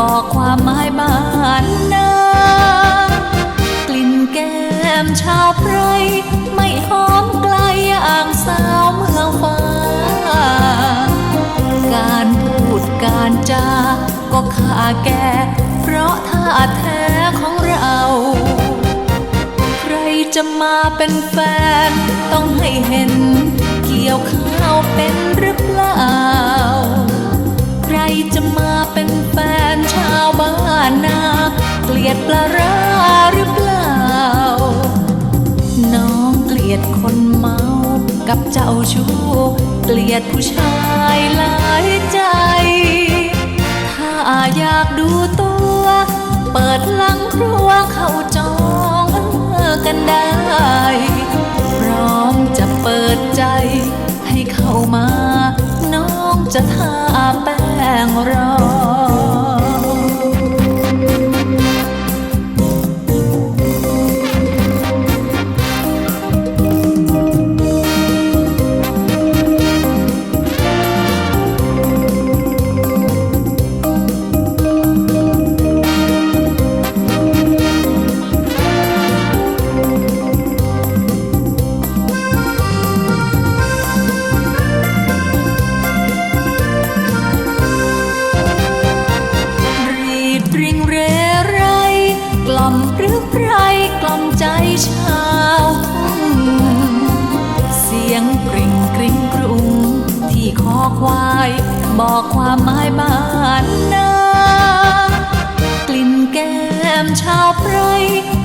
บอกความหมายบ้านนากลิ่นแก้มชาวไพรไม่หอมไกลอย่างสาวเมืองฟ้า การพูดการจาก็ข่าแก่เพราะท่าแท้ของเรา ใครจะมาเป็นแฟน ต้องให้เห็น เกี่ยวข้าวเป็นหรือเปล่า จะมาเป็นแฟนชาวบ้านนา เกลียดปลาร้าหรือเปล่า น้องเกลียดคนเมา กับเจ้าชู้ เกลียดผู้ชายหลายใจ ถ้าอยากดูตัว เปิด รีดริงเรไร กล่อมหรือไรกล่อมใจชาวทุ่งเสียงกริ่งกริ่งกรุง ที่คอควายบอกความหมายบ้านนากลิ่นแก้มชาวไพร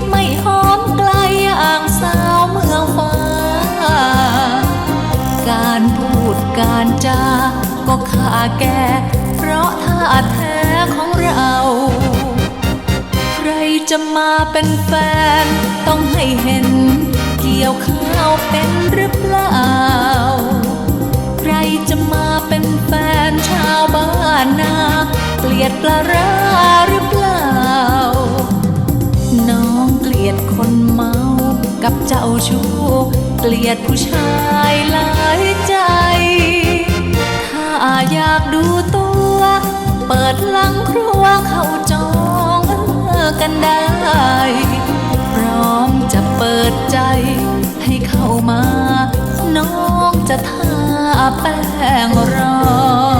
ไม่หอมไกลอย่างสาวเมืองฟ้า การพูดการจาก็ข่าแก่เพราะท่าแท้ของเรา จะมาเป็นแฟน ต้องให้เห็น เกี่ยวข้าวเป็นหรือเปล่า ใครจะมาเป็นแฟนชาวบ้านนา เกลียดปลาร้าหรือเปล่า น้องเกลียดคนเมา กับเจ้าชู้เกลียดผู้ชายหลายใจ ถ้าอยากดูตัว เปิดหลังครัวเข้าจอ กันได้ พร้อมจะเปิดใจ ให้เข้ามา น้องจะทาแป้งรอ